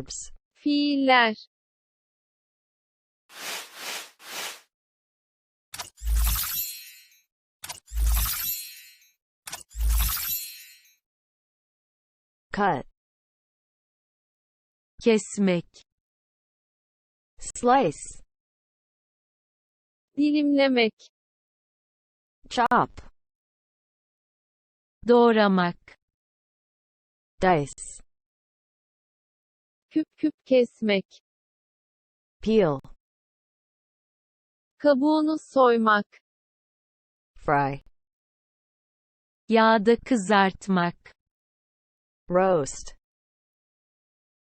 Verbs. Fiiller. Cut. kesmek, Slice. Dilimlemek. Chop. doğramak, Dice. Küp küp kesmek. Peel. Kabuğunu soymak. Fry. yağda kızartmak, Roast.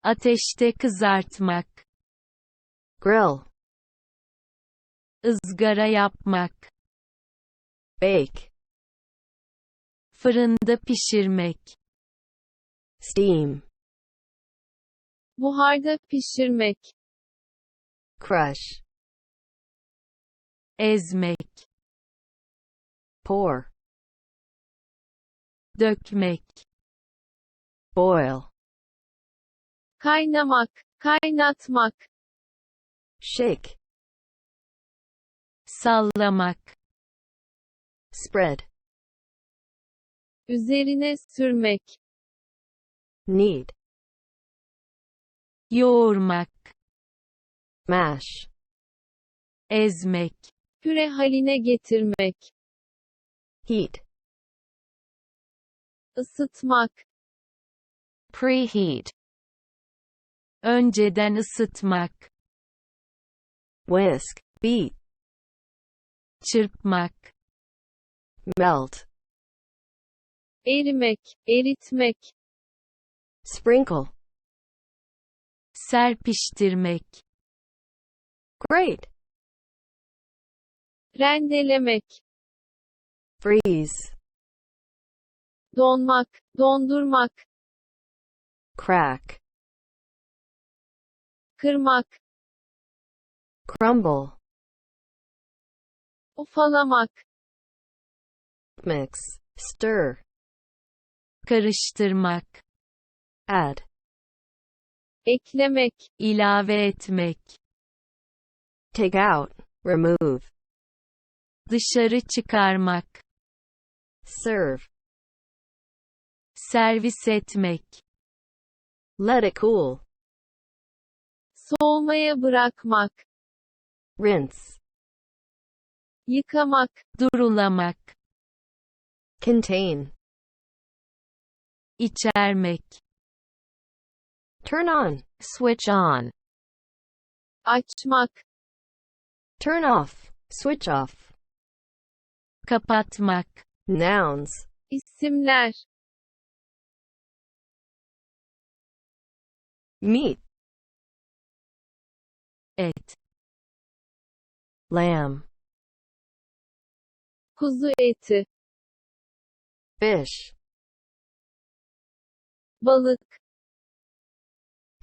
ateşte kızartmak, Grill. ızgara yapmak, Bake. fırında pişirmek, Steam. Buharda pişirmek. Crush. ezmek, Pour. dökmek, Boil. Kaynamak. Kaynatmak. Shake. sallamak, Spread. Üzerine sürmek. Knead. Yoğurmak, Mash. ezmek, Püre haline getirmek. Heat. Isıtmak. preheat, önceden ısıtmak, Whisk. Beat. çırpmak, Melt. Erimek. Eritmek. Sprinkle. Serpiştirmek, Great. Rendelemek. Freeze. Donmak. Dondurmak. Crack. Kırmak. Crumble. Ufalamak. Mix. Stir. karıştırmak, Add. Eklemek. ilave etmek, Take out. Remove. dışarı çıkarmak, Serve. servis etmek, Let it cool. Soğumaya bırakmak. Rinse. Yıkamak. durulamak, Contain. içermek, Turn on. switch on, Açmak. Turn off. Switch off. kapatmak, Nouns. İsimler. Meat. et, Lamb. Kuzu eti. Fish. Balık.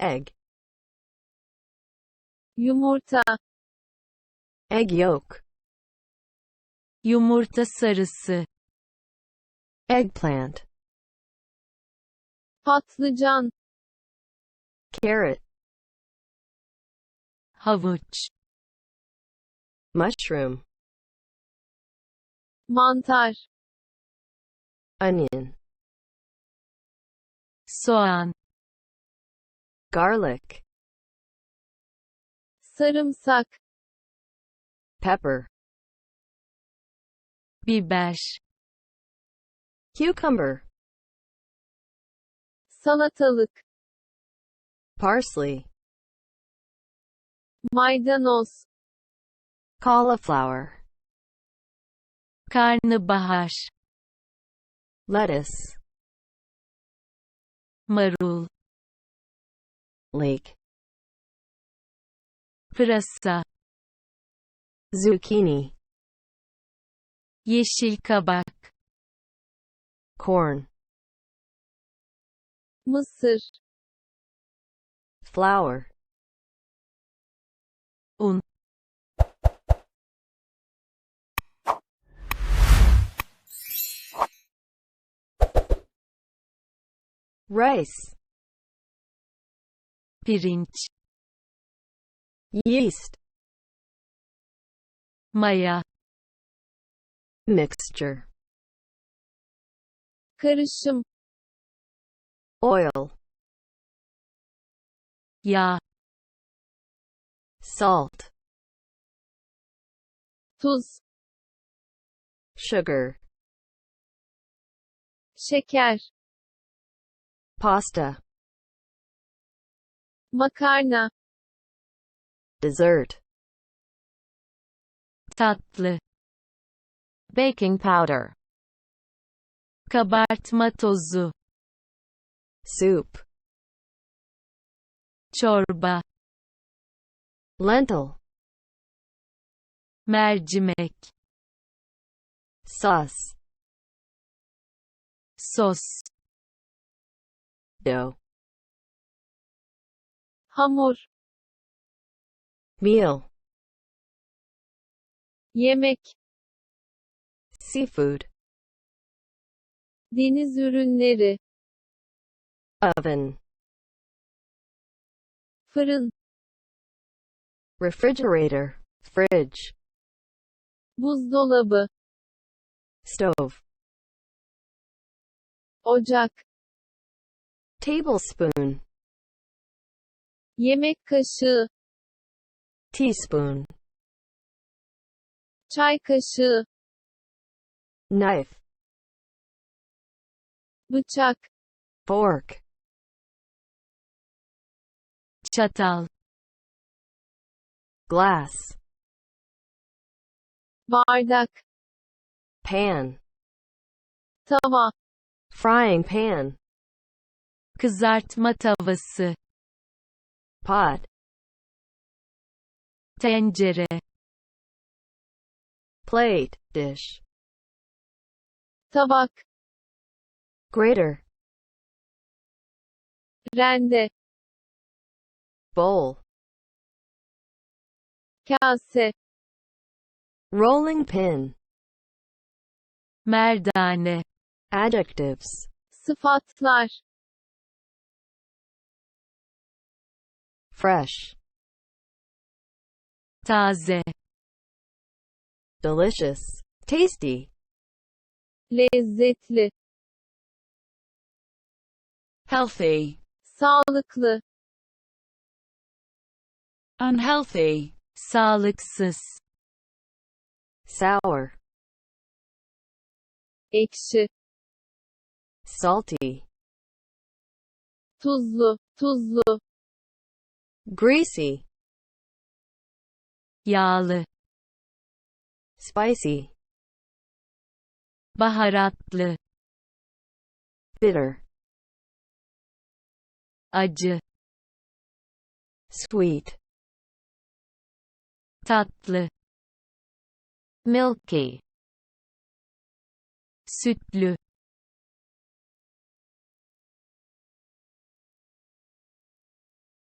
Egg. Yumurta. Egg yolk. yumurta sarısı, Eggplant. Patlıcan. Carrot. havuç, Mushroom. Mantar. Onion. soğan, Garlic. Sarımsak. Pepper. biber, Cucumber. Salatalık. Parsley. Maydanoz. Cauliflower. karnabahar, Lettuce. marul, Lake. pırasa, Zucchini. yeşil kabak, Corn. Mısır. Flour. un, Rice. Pirinç, yeast, maya, mixture, karışım, oil, yağ, salt, tuz, sugar, şeker, pasta, makarna, dessert, tatlı, baking powder, kabartma tozu, soup, çorba, lentil, mercimek, sauce, sos, dough, hamur, meal, yemek, seafood, deniz ürünleri, oven, fırın, refrigerator, fridge, buzdolabı, stove, ocak, tablespoon, yemek kaşığı, teaspoon, çay kaşığı, knife, bıçak, fork, çatal, glass, bardak, pan, tava, frying pan, kızartma tavası, pot, tencere, plate, dish, tabak, grater, rende, bowl, kase, rolling pin, merdane, adjectives, sıfatlar, fresh, taze, delicious, tasty, lezzetli, healthy, sağlıklı, unhealthy, sağlıksız, sour, ekşi, salty, tuzlu, tuzlu, greasy, yağlı, spicy, baharatlı, bitter, acı, sweet, tatlı, milky, sütlü,